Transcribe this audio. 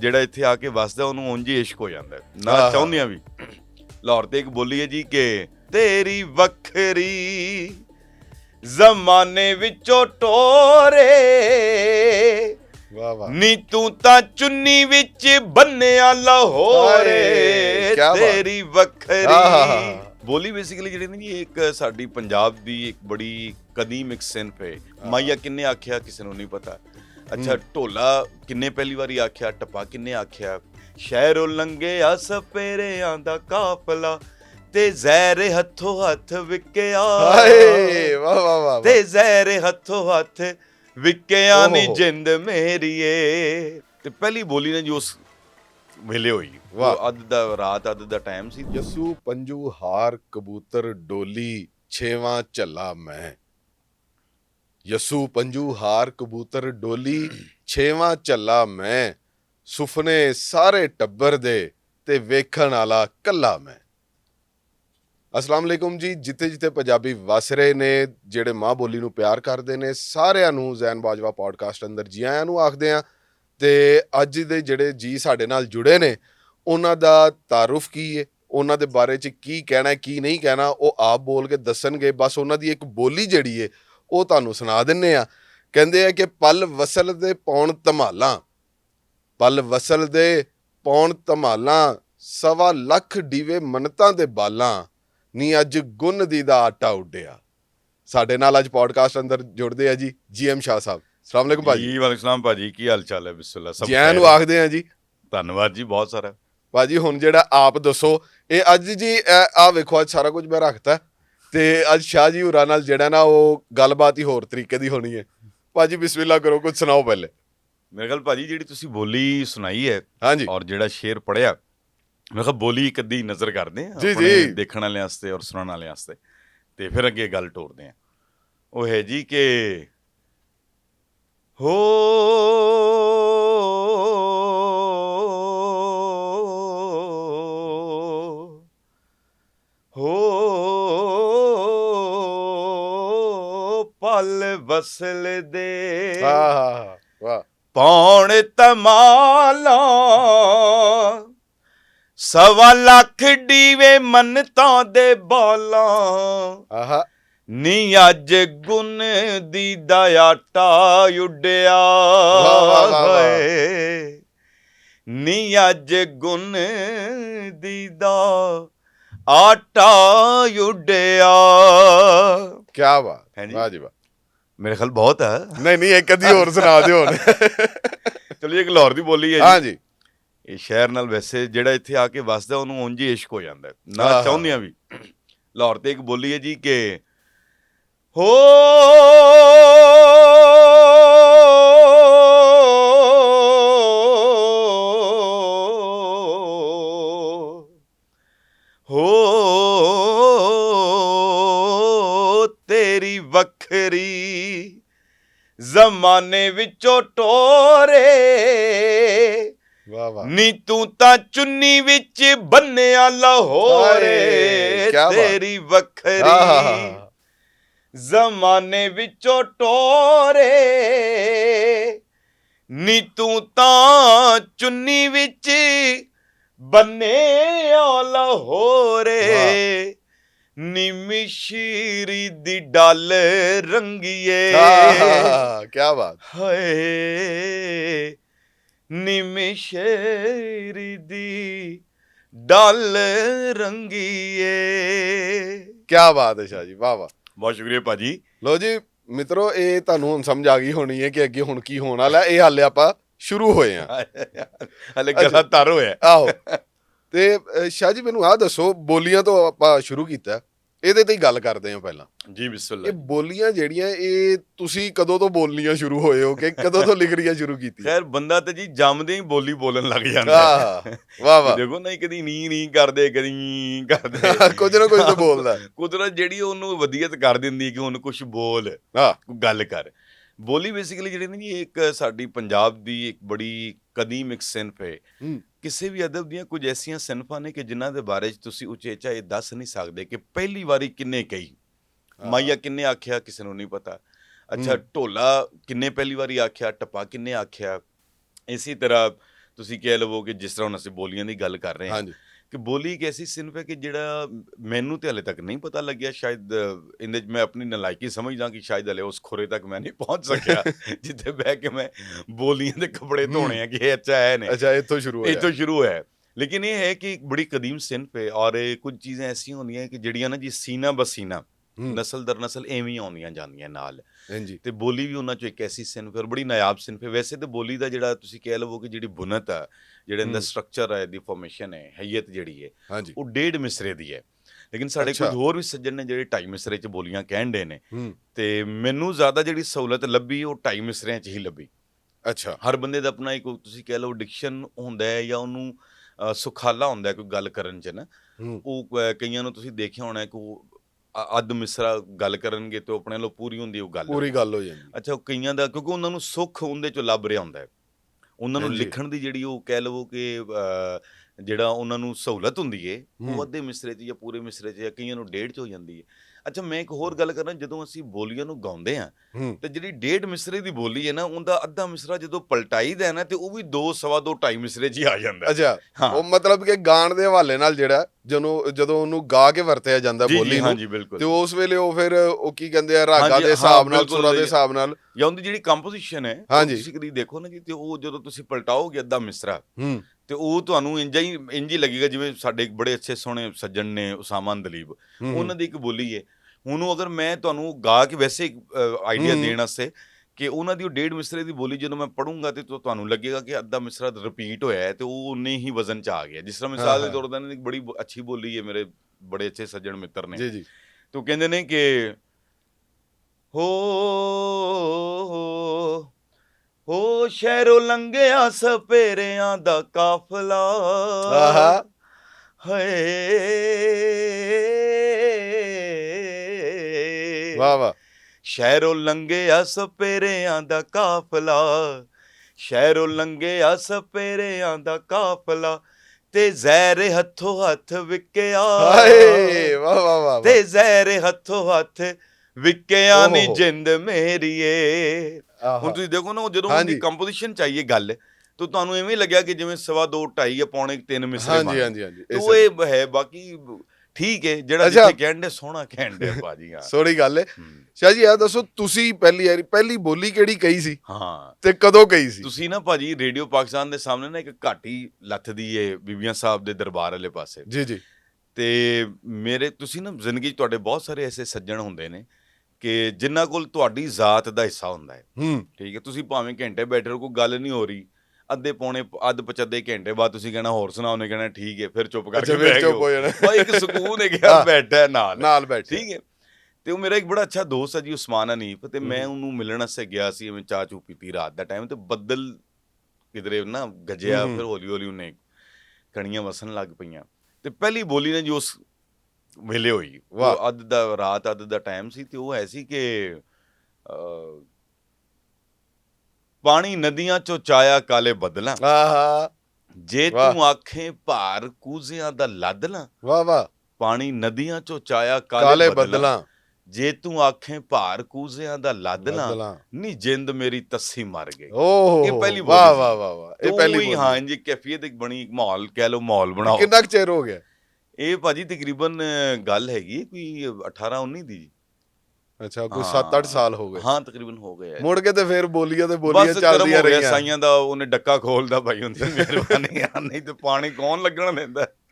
ਜਿਹੜਾ ਇੱਥੇ ਆ ਕੇ ਵਸਦਾ ਉਹਨੂੰ ਉਂਝ ਹੀ ਇਸ਼ਕ ਹੋ ਜਾਂਦਾ। ਨਾ। ਚਾਹੁੰਦੀਆਂ ਵੀ ਲਾਹੌਰ ਤੇ ਇੱਕ ਬੋਲੀ ਹੈ ਜੀ ਕਿ ਤੇਰੀ ਵੱਖਰੀ ਜ਼ਮਾਨੇ ਵਿੱਚੋਂ ਟੋਰੇ ਵਾਹ ਵਾਹ ਨੀ ਤੂੰ ਤਾਂ ਚੁੰਨੀ ਵਿੱਚ ਬੰਨਿਆ ਲਾਹੌਰੇ। ਤੇਰੀ ਵੱਖਰੀ। ਬੋਲੀ ਬੇਸਿਕਲੀ ਜਿਹੜੀ ਨਹੀਂ ਇੱਕ ਸਾਡੀ ਪੰਜਾਬ ਦੀ ਇੱਕ ਬੜੀ ਕਦੀਮ ਇੱਕ ਸਿੰਫ ਹੈ ਮਾਇਆ ਕਿੰਨੇ ਆਖਿਆ ਕਿਸੇ ਨੂੰ ਨਹੀਂ ਪਤਾ ਅੱਛਾ ਢੋਲਾ ਕਿੰਨੇ ਪਹਿਲੀ ਵਾਰੀ ਆਖਿਆ ਟੱਪਾ ਕਿੰਨੇ ਆਖਿਆ? ਸ਼ਹਿਰੋਂ ਲੰਘਿਆ ਸਪੇਰਿਆਂ ਦਾ ਕਾਫਲਾ ਤੇ ਜ਼ਹਿਰ ਹੱਥੋਂ ਹੱਥ ਵਿਕਿਆ। ਹਾਏ ਵਾਹ ਵਾਹ ਵਾਹ। ਤੇ ਜ਼ਹਿਰ ਹੱਥੋਂ ਹੱਥ ਵਿਕਿਆ ਨੀ ਓਹੋ। ਜਿੰਦ ਮੇਰੀਏ। ਤੇ ਪਹਿਲੀ ਬੋਲੀ ਨੇ ਜੋ ਉਸ ਵੇਲੇ ਹੋਈ। ਵਾਹ। ਅੱਧ ਦਾ ਰਾਤ ਅੱਧ ਦਾ ਟਾਈਮ ਸੀ। ਯਸੂ ਪੰਜੂ ਹਾਰ ਕਬੂਤਰ ਡੋਲੀ ਛੇਵਾਂ ਝੱਲਾ ਮੈਂ। ਯਸੂ ਪੰਜੂ, ਹਾਰ, ਕਬੂਤਰ, ਡੋਲੀ, ਛੇਵਾਂ ਝੱਲਾ ਮੈਂ, ਸੁਫਨੇ ਸਾਰੇ ਟੱਬਰ ਦੇ ਤੇ ਵੇਖਣ ਵਾਲਾ ਕੱਲਾ ਮੈਂ। ਅਸਲਾਮ ਅਲੈਕੁਮ ਜੀ, ਜਿੱਥੇ ਜਿੱਥੇ ਪੰਜਾਬੀ ਵਸ ਰਹੇ ਨੇ, ਜਿਹੜੇ ਮਾਂ ਬੋਲੀ ਨੂੰ ਪਿਆਰ ਕਰਦੇ ਨੇ, ਸਾਰਿਆਂ ਨੂੰ ਜ਼ੈਨ ਬਾਜਵਾ ਪੋਡਕਾਸਟ ਅੰਦਰ ਜੀ ਆਇਆਂ ਨੂੰ ਆਖਦੇ ਆ। ਤੇ ਅੱਜ ਦੇ ਜਿਹੜੇ ਜੀ ਸਾਡੇ ਨਾਲ ਜੁੜੇ ਨੇ, ਉਹਨਾਂ ਦਾ ਤਾਰਫ ਕੀ ਹੈ ਉਹਨਾਂ ਦੇ ਬਾਰੇ ਚ ਕੀ ਕਹਿਣਾ, ਕੀ ਨਹੀਂ ਕਹਿਣਾ, ਉਹ ਆਪ ਬੋਲ ਕੇ ਦੱਸਣਗੇ, ਬਸ ਉਹਨਾਂ ਦੀ ਇੱਕ ਬੋਲੀ ਜਿਹੜੀ ਹੈ ਉਹ ਤੁਹਾਨੂੰ ਸੁਣਾ ਦਿੰਨੇ ਆ। ਕਹਿੰਦੇ ਆ ਕਿ ਪਲ ਵਸਲ ਦੇ ਪੌਣ ਧਮਾਲਾਂ ਪਲ ਵਸਲ ਦੇ ਪੌਣ ਧਮਾਲਾਂ ਸਵਾ ਲੱਖ ਦੀਵੇ ਮੰਨਤਾਂ ਦੇ ਬਾਲਾਂ ਨੀ ਅੱਜ ਗੁੰਨ ਦੀ ਦਾ ਆਟਾ ਉੱਡਿਆ। ਸਾਡੇ ਨਾਲ ਅੱਜ ਪੋਡਕਾਸਟ ਅੰਦਰ ਜੁੜਦੇ ਆ ਜੀ ਜੀਐਮ ਸ਼ਾਹ ਸਾਹਿਬ। ਸਲਾਮ ਅਲੈਕੁਮ ਭਾਜੀ। ਜੀ ਵਾਲੇਕੁਮ ਸਲਾਮ ਭਾਜੀ ਕੀ ਹਾਲ ਚਾਲ ਹੈ ਬਿਸਮਿਲ੍ਲਾ ਸਭ ਜੀ ਆਇਆਂ ਨੂੰ। ਆਖਦੇ ਆ ਜੀ। ਧੰਨਵਾਦ ਜੀ ਬਹੁਤ ਸਾਰਾ। ਭਾਜੀ ਹੁਣ ਜਿਹੜਾ ਆਪ ਦੱਸੋ ਇਹ ਅੱਜ ਜੀ ਆ ਵੇਖੋ ਅੱਜ ਸਾਰਾ ਕੁਝ ਮੈਂ ਰੱਖਤਾ। ਤੇ ਅੱਜ ਸ਼ਾਹ ਜੀ ਹੁਰਾਂ ਨਾਲ ਜਿਹੜਾ ਨਾ ਉਹ ਗੱਲਬਾਤ ਹੀ ਹੋਰ ਤਰੀਕੇ ਦੀ ਹੋਣੀ ਹੈ। ਭਾਜੀ ਬਿਸਮਿਲ੍ਲਾ ਕਰੋ ਕੁਝ ਸੁਣਾਓ ਪਹਿਲੇ। ਮੇਰੇ ਖਿਆਲ ਭਾਜੀ ਜਿਹੜੀ ਤੁਸੀਂ ਬੋਲੀ ਸੁਣਾਈ ਹੈ ਹਾਂਜੀ। ਔਰ ਜਿਹੜਾ ਸ਼ੇਰ ਪੜਿਆ ਮੈਂ ਕਿਹਾ ਬੋਲੀ ਇੱਕ ਅੱਧੀ ਨਜ਼ਰ ਕਰਦੇ ਆ ਆਪਣੇ। ਦੇਖਣ ਵਾਲਿਆਂ ਵਾਸਤੇ ਔਰ ਸੁਣਨ ਵਾਲਿਆਂ ਵਾਸਤੇ। ਤੇ ਫਿਰ ਅੱਗੇ ਗੱਲ ਟੋਰਦੇ ਆ ਉਹ ਹੈ ਜੀ ਕਿ ਹੋ ਪਲ ਵਸਲ ਦੇ ਹਾਂ ਹਾਂ ਵਾਹ ਪੌਣ ਤਮਾਲਾ ਸਵਾ ਲੱਖ ਡੀਵੇ ਮੰਨਤਾਂ ਦੇ ਬਾਲਾਂ ਆਹਾ ਨੀ ਅੱਜ ਗੁੰਨ ਦੀ ਦਾ ਆਟਾ ਉੱਡਿਆ ਵਾਹ, ਵਾਹ, ਵਾਹ। ਹੋਏ। ਨੀ ਅੱਜ ਗੁੰਨ ਦੀ ਦਾ ਆਟਾ ਉੱਡਿਆ ਕੀ ਬਾਤ। ਵਾਹ ਜੀ ਵਾਹ ਮੇਰੇ ਖਿਆਲ ਬਹੁਤ ਹੈ ਨਹੀਂ ਨਹੀਂ ਇੱਕ ਅੱਧੀ ਹੋਰ ਸੁਣਾ ਦਿਓ ਹੁਣ ਚਲੋ ਇੱਕ ਲਾਹੌਰ ਦੀ ਬੋਲੀ ਹੈ ਜੀ ਹਾਂਜੀ ਇਹ ਸ਼ਹਿਰ ਨਾਲ ਵੈਸੇ ਜਿਹੜਾ ਇੱਥੇ ਆ ਕੇ ਵਸਦਾ ਉਹਨੂੰ ਉਂਝ ਹੀ ਇਸ਼ਕ ਹੋ ਜਾਂਦਾ। ਨਾ। ਚਾਹੁੰਦੀਆਂ ਵੀ ਲਾਹੌਰ ਤੇ ਇੱਕ ਬੋਲੀ ਹੈ ਜੀ ਕਿ ਹੋ ਵੱਖਰੀ ਜ਼ਮਾਨੇ ਵਿੱਚੋਂ ਟੋਰੇ। ਵਾਹ ਵਾਹ। ਨੀ ਤੂੰ ਤਾਂ ਚੁੰਨੀ ਵਿੱਚ ਬੰਨਿਆ ਲਾਹੌਰੇ। ਹਾਏ, ਕਿਆ ਬਾਤ। ਤੇਰੀ ਵੱਖਰੀ ਆਹਾ ਜ਼ਮਾਨੇ ਵਿੱਚੋਂ ਟੋਰੇ। ਨੀ ਤੂੰ ਤਾਂ ਚੁੰਨੀ ਵਿੱਚ ਬੰਨਿਆ ਲਾਹੌਰੇ। ਨੀ ਮਿਸ਼ਰੀ ਦੀ ਡਲ ਰੰਗੀਏ। ਆਹਾ ਕੀ ਬਾਤ। ਹਾਏ ਨਿਮਿਸ਼ੇਰੀ ਦੀ ਡਲ ਰੰਗੀਏ। ਕੀ ਬਾਤ ਹੈ ਸ਼ਾਹ ਜੀ ਵਾਹ ਵਾਹ। ਬਹੁਤ ਸ਼ੁਕਰੀਆ ਭਾਜੀ। ਲੋ ਜੀ ਮਿੱਤਰੋ ਇਹ ਤੁਹਾਨੂੰ ਹੁਣ ਸਮਝ ਆ ਗਈ ਹੋਣੀ ਹੈ ਕਿ ਅੱਗੇ ਹੁਣ ਕੀ ਹੋਣ ਵਾਲਾ। ਇਹ ਹਾਲੇ ਆਪਾਂ ਸ਼ੁਰੂ ਹੋਏ ਆ ਹਲੇ ਗਲਾ ਤਰ ਹੋਇਆ ਆਹੋ। ਤੇ ਸ਼ਾਹ ਜੀ ਮੈਨੂੰ ਆਹ ਦੱਸੋ ਬੋਲੀਆਂ ਤੋਂ ਆਪਾਂ ਸ਼ੁਰੂ ਕੀਤਾ। ਇਹਦੇ ਤੇ ਹੀ ਗੱਲ ਕਰਦੇ ਹਾਂ ਪਹਿਲਾਂ। ਜੀ ਇਹ ਬਿਸਮਿਲ੍ਲਾ ਬੋਲੀਆਂ ਜਿਹੜੀਆਂ ਇਹ ਤੁਸੀਂ ਕਦੋਂ ਤੋਂ ਬੋਲਣੀਆਂ ਸ਼ੁਰੂ ਹੋਏ ਹੋ ਕਿ ਕਦੋਂ ਤੋਂ ਲਿਖਣੀਆਂ ਸ਼ੁਰੂ ਕੀਤੀਆਂ? ਖੈਰ ਬੰਦਾ ਤੇ ਜੀ ਜੰਮਦੇ ਹੀ ਬੋਲੀ ਬੋਲਣ ਲੱਗ ਜਾਂਦਾ ਆਹ। ਵਾਹ ਵਾਹ। ਦੇਖੋ ਨਾ ਕਦੀ ਨੀ ਨੀ ਕਰਦੇ ਕਦੀ ਕਰਦੇ। ਕੁਝ ਨਾ ਕੁਝ ਤਾਂ ਬੋਲਦਾ। ਕੁਦਰਤ ਜਿਹੜੀ ਉਹਨੂੰ ਵਧੀਅਤ ਕਰ ਦਿੰਦੀ ਕਿ ਹੁਣ ਕੁਝ ਬੋਲ ਹਾਂ ਕੋਈ ਗੱਲ ਕਰ। ਬੋਲੀ ਬੇਸਿਕਲੀ ਜਿਹੜੀ ਨਹੀਂ ਇੱਕ ਸਾਡੀ ਪੰਜਾਬ ਦੀ ਇੱਕ ਬੜੀ ਕਦੀਮ ਇੱਕ ਸਿੰਫ ਹੈ। ਹੂੰ। ਕਿਸੇ ਵੀ ਅਦਬ ਦੀਆਂ ਕੁਝ ਐਸੀਆਂ ਸਿੰਫਾਂ ਨੇ ਕਿ ਜਿਨ੍ਹਾਂ ਦੇ ਬਾਰੇ 'ਚ ਤੁਸੀਂ ਉਚੇਚਾ ਇਹ ਦੱਸ ਨਹੀਂ ਸਕਦੇ ਕਿ ਪਹਿਲੀ ਵਾਰੀ ਕਿੰਨੇ ਕਹੀ? ਮਾਇਆ ਕਿੰਨੇ ਆਖਿਆ? ਕਿਸੇ ਨੂੰ ਨਹੀਂ ਪਤਾ। ਅੱਛਾ। ਢੋਲਾ ਕਿੰਨੇ ਪਹਿਲੀ ਵਾਰੀ ਆਖਿਆ? ਟੱਪਾ ਕਿੰਨੇ ਆਖਿਆ? ਇਸੇ ਤਰ੍ਹਾਂ ਤੁਸੀਂ ਕਹਿ ਲਵੋ ਕਿ ਜਿਸ ਤਰ੍ਹਾਂ ਹੁਣ ਅਸੀਂ ਬੋਲੀਆਂ ਦੀ ਗੱਲ ਕਰ ਰਹੇ ਹਾਂ। ਹਾਂਜੀ। ਕਿ ਬੋਲੀ ਇੱਕ ਐਸੀ ਸਿਨਫ ਹੈ ਕਿ ਜਿਹੜਾ ਮੈਨੂੰ ਤੇ ਹਲੇ ਤੱਕ ਨਹੀਂ ਪਤਾ ਲੱਗਿਆ ਸ਼ਾਇਦ ਇਹਦੇ ਮੈਂ ਆਪਣੀ ਨਲਾਇਕੀ ਸਮਝਦਾ ਕਿ ਸ਼ਾਇਦ ਹਲੇ ਉਸ ਖੋਰੇ ਤੱਕ ਮੈਂ ਨਹੀਂ ਪਹੁੰਚ ਸਕਿਆ ਜਿੱਥੇ ਬਹਿ ਕੇ ਮੈਂ ਬੋਲੀਆਂ ਦੇ ਕੱਪੜੇ ਧੋਣੇ ਆ ਕਿ ਇਹ ਅੱਛਾ ਹੈ ਨੇ ਅੱਛਾ ਇੱਥੋਂ ਸ਼ੁਰੂ ਹੋਇਆ। ਤੋਂ ਸ਼ੁਰੂ ਹੈ ਲੇਕਿਨ ਇਹ ਹੈ ਕਿ ਇੱਕ ਬੜੀ ਕਦੀਮ ਸਿਨਫ ਹੈ ਔਰ ਇਹ ਕੁਝ ਚੀਜ਼ਾਂ ਐਸੀਆਂ ਹੁੰਦੀਆਂ ਕਿ ਜਿਹੜੀਆਂ ਨਾ ਜੀ ਸੀਨਾ ਬਸੀਨਾ ਹੂੰ, ਨਸਲ ਦਰ ਨਸਲ ਐਵੇਂ ਹੀ ਆਉਂਦੀਆਂ ਜਾਂਦੀਆਂ ਨਾਲ। ਹਾਂਜੀ। ਤੇ ਬੋਲੀ ਵੀ ਉਹਨਾਂ ਚੋਂ ਇੱਕ ਐਸੀ ਸਿਨਫ ਹੈ ਬੜੀ ਨਾਯਾਬ ਸਿਨਫ ਹੈ। ਵੈਸੇ ਤੇ ਬੋਲੀ ਦਾ ਜਿਹੜਾ ਤੁਸੀਂ ਕਹਿ ਲਵੋ ਕਿ ਜਿਹੜੀ ਬੁਨਤ ਹੈ ਜਿਹੜੇ ਅੰਦਰ। ਸਟਰਕਚਰ ਹੈ ਦੀ ਫਾਰਮੇਸ਼ਨ ਹੈ ਹਯਤ ਜਿਹੜੀ ਹੈ ਉਹ ਡੇਢ ਮਿਸਰੇ ਦੀ ਹੈ। ਲੇਕਿਨ ਸਾਡੇ। ਕੁਝ ਹੋਰ ਵੀ ਸੱਜਣ ਨੇ ਜਿਹੜੇ ਢਾਈ ਮਿਸਰੇ ਚ ਬੋਲੀਆਂ ਕਹਿਣ ਦੇ ਨੇ ਤੇ ਮੈਨੂੰ ਜ਼ਿਆਦਾ ਜਿਹੜੀ ਸਹੂਲਤ ਲੱਭੀ ਉਹ ਢਾਈ ਮਿਸਰਿਆਂ ਚ ਹੀ ਲੱਭੀ। ਅੱਛਾ। ਹਰ ਬੰਦੇ ਦਾ ਆਪਣਾ ਇੱਕ ਤੁਸੀਂ ਕਹਿ ਲਓ ਡਿਕਸ਼ਨ ਹੁੰਦਾ ਹੈ ਜਾਂ ਉਹਨੂੰ ਸੁਖਾਲਾ ਹੁੰਦਾ ਕੋਈ ਗੱਲ ਕਰਨ ਚ ਨਾ। ਉਹ ਕਈਆਂ ਨੂੰ ਤੁਸੀਂ ਦੇਖਿਆ ਹੋਣਾ ਕਿ ਉਹ ਅੱਧ ਮਿਸਰਾ ਗੱਲ ਕਰਨਗੇ ਤੇ ਉਹ ਆਪਣੇ ਵੱਲੋਂ ਪੂਰੀ ਹੁੰਦੀ ਉਹ ਗੱਲ ਪੂਰੀ ਗੱਲ ਹੋ ਜਾਂਦੀ ਅੱਛਾ ਉਹ ਕਈਆਂ ਦਾ ਕਿਉਂਕਿ ਉਹਨਾਂ ਨੂੰ ਸੁੱਖ ਉਹਦੇ ਚੋਂ ਲੱਭ ਰਿਹਾ ਹੁੰਦਾ ਹੈ ਉਹਨਾਂ ਨੂੰ। ਲਿਖਣ ਦੀ ਜਿਹੜੀ ਉਹ ਕਹਿ ਲਵੋ ਕਿ ਜਿਹੜਾ ਉਹਨਾਂ ਨੂੰ ਸਹੂਲਤ ਹੁੰਦੀ ਏ ਹੂੰ। ਉਹ ਅੱਧੇ ਮਿਸਰੇ 'ਚ ਜਾਂ ਪੂਰੇ ਮਿਸਰੇ 'ਚ ਜਾਂ ਕਈਆਂ ਨੂੰ ਡੇਢ 'ਚ ਹੋ ਜਾਂਦੀ ਹੈ ਅੱਛਾ ਮੈਂ ਇੱਕ ਹੋਰ ਗੱਲ ਕਰਾਂ ਜਦੋਂ ਅਸੀਂ ਬੋਲੀਆਂ ਨੂੰ ਗਾਉਂਦੇ ਆ ਤੇ ਜਿਹੜੀ ਡੇਢ ਮਿਸਰੇ ਦੀ ਬੋਲੀ ਹੈ ਨਾ ਉਹਦਾ ਅੱਧਾ ਮਿਸਰਾ ਜਦੋਂ ਪਲਟਾਈਦਾ ਹੈ ਨਾ ਤੇ ਉਹ ਵੀ 2 ਸਵਾ 2 2.5 ਮਿਸਰੇ ਹੀ ਆ ਜਾਂਦਾ। ਅੱਛਾ ਉਹ ਮਤਲਬ ਕਿ ਗਾਣ ਦੇ ਹਵਾਲੇ ਨਾਲ ਜਿਹੜਾ ਜਦੋਂ ਜਦੋਂ ਉਹਨੂੰ ਗਾ ਕੇ ਵਰਤਿਆ ਜਾਂਦਾ ਜੀ, ਜੀ, ਬੋਲੀ ਨੂੰ ਤੇ ਉਸ ਵੇਲੇ ਉਹ ਫਿਰ ਉਹ ਕੀ ਕਹਿੰਦੇ ਆ ਰਾਗਾ ਦੇ ਹਿਸਾਬ ਨਾਲ ਸੁਰਾਂ ਦੇ ਜੀ। ਹਿਸਾਬ ਨਾਲ ਜਾਂ ਉਹਦੀ ਜਿਹੜੀ ਕੰਪੋਜੀਸ਼ਨ ਹੈ। ਤੁਸੀਂ ਕਦੀ ਦੇਖੋ ਨਾ ਜੀ ਤੇ ਉਹ ਜਦੋਂ ਤੁਸੀਂ ਪਲਟਾਓਗੇ ਅੱਧਾ ਮਿਸਰਾ ਹੂੰ ਤੇ ਉਹ ਤੁਹਾਨੂੰ ਇੰਜ ਹੀ ਇੰਜ ਹੀ ਲੱਗੇਗਾ ਜਿਵੇਂ ਸਾਡੇ ਇੱਕ ਬੜੇ ਅੱਛੇ ਸੋਹਣੇ ਸੱਜਣ ਨੇ ਉਸਾਮਾ ਦਲੀਪ ਹੂੰ, ਉਹਨਾਂ ਦੀ ਇੱਕ ਬੋਲੀ ਹੈ ਹੁਣ ਉਹ ਅਗਰ ਮੈਂ ਤੁਹਾਨੂੰ ਗਾ ਕੇ ਵੈਸੇ ਆਈਡੀਆ। ਦੇਣ ਵਾਸਤੇ ਕਿ ਉਹਨਾਂ ਦੀ ਉਹ ਡੇਢ ਮਿਸਰੇ ਦੀ ਬੋਲੀ ਜਦੋਂ ਮੈਂ ਪੜੂੰਗਾ ਤੇ ਤੁਹਾਨੂੰ ਲੱਗੇਗਾ ਕਿ ਅੱਧਾ ਮਿਸਰਾ ਰਿਪੀਟ ਹੋਇਆ ਹੈ ਤੇ ਉਹ ਉਨੇ ਹੀ ਵਜ਼ਨ ਚ ਆ ਗਿਆ। ਜਿਸ ਤਰ੍ਹਾਂ ਮਿਸਾਲ ਦੇ। ਤੌਰ ਤੇ ਇੱਕ ਬੜੀ ਅੱਛੀ ਬੋਲੀ ਹੈ ਮੇਰੇ ਬੜੇ ਅੱਛੇ ਸੱਜਣ ਮਿੱਤਰ ਨੇ। ਜੀ ਜੀ। ਤੇ ਕਹਿੰਦੇ ਨੇ ਕਿ ਹੋ ਹੋ ਸ਼ਹਿਰੋਂ ਲੰਘਿਆ ਸਪੇਰਿਆਂ ਦਾ ਕਾਫਲਾ। ਆਹਾ। ਹਏ ਵਾਹ ਵਾਹ ਸ਼ਹਿਰੋਂ ਲੰਘਿਆ ਸਪੇਰਿਆਂ ਦਾ ਕਾਫਲਾ ਸ਼ਹਿਰੋਂ ਲੰਘਿਆ ਸਪੇਰਿਆਂ ਦਾ ਕਾਫਲਾ ਤੇ ਜ਼ਹਿਰ ਹੱਥੋਂ ਹੱਥ ਵਿਕਿਆ ਹਾਏ ਵਾਹ ਵਾਹ ਵਾਹ। ਤੇ ਜ਼ਹਿਰ ਹੱਥੋਂ ਹੱਥ ਵਿਕਿਆ ਨੀ ਓਹੋ। ਜਿੰਦ ਮੇਰੀਏ। ਹੁਣ ਤੁਸੀਂ ਦੇਖੋ ਨਾ ਜਦੋਂ। ਉਹਦੀ ਕੰਪੋਜੀਸ਼ਨ ਚਾਹੀਏ ਗੱਲ ਤਾਂ ਤੁਹਾਨੂੰ ਐਵੇਂ ਲੱਗਿਆ ਕਿ ਜਿਵੇਂ ਸਵਾ ਦੋ ਢਾਈ ਜਾਂ ਪੌਣੇ ਕੁ ਤਿੰਨ ਮਿਸਰੇ ਹਾਂਜੀ ਹਾਂਜੀ ਹਾਂਜੀ ਉਹ ਇਹ ਹੈ ਬਾਕੀ ਠੀਕ ਹੈ ਜਿਹੜਾ ਅੱਛਾ। ਜਿੱਥੇ ਕਹਿੰਦੇ ਸੋਹਣਾ ਕਹਿੰਦੇ ਬਾਜੀ ਹਾਂ। ਸੋਹਣੀ ਗੱਲ ਹੈ। ਹੂੰ। ਸ਼ਾਹ ਜੀ ਆ ਦੱਸੋ ਤੁਸੀਂ ਪਹਿਲੀ ਵਾਰੀ ਪਹਿਲੀ ਬੋਲੀ ਕਿਹੜੀ ਕਹੀ ਸੀ? ਹਾਂ। ਤੇ ਕਦੋਂ ਕਹੀ ਸੀ? ਤੁਸੀਂ ਨਾ ਭਾਜੀ ਰੇਡੀਓ ਪਾਕਿਸਤਾਨ ਦੇ ਸਾਹਮਣੇ ਨਾ ਇੱਕ ਘਾਟੀ ਲੱਥਦੀ ਏ ਬੀਬੀਆਂ ਸਾਹਿਬ ਦੇ ਦਰਬਾਰ ਵਾਲੇ ਪਾਸੇ। ਜੀ ਜੀ। ਤੇ ਮੇਰੇ ਤੁਸੀਂ ਨਾ ਜ਼ਿੰਦਗੀ 'ਚ ਤੁਹਾਡੇ ਬਹੁਤ ਸਾਰੇ ਐਸੇ ਸੱਜਣ ਹੁੰਦੇ ਨੇ ਕਿ ਜਿਨ੍ਹਾਂ ਕੋਲ ਤੁਹਾਡੀ ਜ਼ਾਤ ਦਾ ਹਿੱਸਾ ਹੁੰਦਾ ਹੈ। ਹੂੰ। ਠੀਕ ਹੈ ਤੁਸੀਂ ਭਾਵੇਂ ਘੰਟੇ ਬੈਠੇ ਰਹੋ ਕੋਈ ਗੱਲ ਨਹੀਂ ਹੋ ਰਹੀ। ਅੱਧੇ ਪੌਣੇ ਅੱਧ ਪਚੱਦੇ ਘੰਟੇ ਬਾਅਦ ਤੁਸੀਂ ਕਹਿਣਾ ਹੋਰ ਸੁਣਾਓ ਉਹਨੇ ਕਹਿਣਾ ਠੀਕ ਹੈ ਫਿਰ ਚੁੱਪ ਕਰਕੇ ਹੋ ਜਾਣਾ ਬਈ ਇੱਕ ਸਕੂਨ ਹੈ ਗਿਆ। ਬੈਠਾ ਨਾਲ ਨਾਲ ਬੈਠੇ ਠੀਕ ਹੈ ਤੇ ਉਹ ਮੇਰਾ ਇੱਕ ਬੜਾ ਅੱਛਾ ਦੋਸਤ ਹੈ ਜੀ ਉਸਮਾਨ ਹਨੀਫ ਤੇ ਮੈਂ। ਉਹਨੂੰ ਮਿਲਣ ਵਾਸਤੇ ਗਿਆ ਸੀ ਐਵੇਂ ਚਾਹ ਚੂ ਪੀਤੀ ਰਾਤ ਦਾ ਟਾਈਮ ਤੇ ਬੱਦਲ ਕਿਧਰੇ ਨਾ ਗੱਜਿਆ। ਫਿਰ ਹੌਲੀ ਹੌਲੀ ਉਹਨੇ ਕਣੀਆਂ ਵਸਣ ਲੱਗ ਪਈਆਂ ਤੇ ਪਹਿਲੀ ਬੋਲੀ ਨੇ ਜੀ ਉਸ ਵੇਲੇ ਹੋਈ ਵਾਹ। ਉਹ ਅੱਧ ਦਾ ਰਾਤ ਅੱਧ ਦਾ ਟਾਈਮ ਸੀ ਤੇ ਉਹ ਐਸੀ ਕਿ ਪਾਣੀ ਨਦੀਆਂ ਚੋਂ ਚਾਇਆ ਕਾਲੇ ਬਦਲਾਂ। ਆਹਾ। ਜੇ। ਤੂੰ ਆਖੇ ਭਾਰ ਕੂਜ਼ਿਆਂ ਦਾ ਲੱਦ ਲਾਂ ਵਾਹ ਵਾਹ। ਪਾਣੀ ਨਦੀਆਂ ਚੋਂ ਚਾਇਆ ਕਾਲੇ ਬਦਲਾਂ। ਜੇ ਤੂੰ ਆਖੇ ਭਾਰ ਕੂਜ਼ਿਆਂ ਦਾ ਲੱਦ ਲਾਂ ਨੀ ਜਿੰਦ ਮੇਰੀ ਤੱਸੀ ਮਰ ਗਈ। ਓਹ ਇਹ ਪਹਿਲੀ ਬੋਲੀ। ਵਾਹ ਵਾਹ ਵਾਹ। ਇਹ ਪਹਿਲੀ ਪਹਿਲੀ ਹਾਂ ਬੋਲੀ। ਜੀ ਕੈਫੀਅਤ ਇੱਕ ਬਣੀ ਇੱਕ ਮਾਹੌਲ ਕਹਿ ਲਓ ਮਾਹੌਲ ਬਣਾਓ। ਕਿੰਨਾ ਕੁ ਚਿਰ ਹੋ ਗਿਆ? ਇਹ ਭਾਜੀ ਤਕਰੀਬਨ ਗੱਲ ਹੈਗੀ ਕੋਈ 18 19 ਦੀ। ਜੀ। ਅੱਛਾ ਕੋਈ ਹਾਂ। 7-8 ਸਾਲ ਹੋ ਗਏ ਹਾਂ ਤਕਰੀਬਨ ਹੋ ਗਏ ਆ। ਮੁੜ ਕੇ ਤੇ ਫਿਰ ਬੋਲੀਆਂ ਤੇ ਬੋਲੀਆਂ ਚੱਲਦੀਆਂ ਰਹੀਆਂ ਸਾਈਆਂ ਦਾ ਉਹਨੇ ਡੱਕਾ ਖੋਲਦਾ ਭਾਈ ਹੁੰਦੀ ਮਿਹਰਬਾਨੀ ਆ ਨਹੀਂ ਤੇ ਪਾਣੀ ਕੌਣ ਲੱਗਣ ਦਿੰਦਾ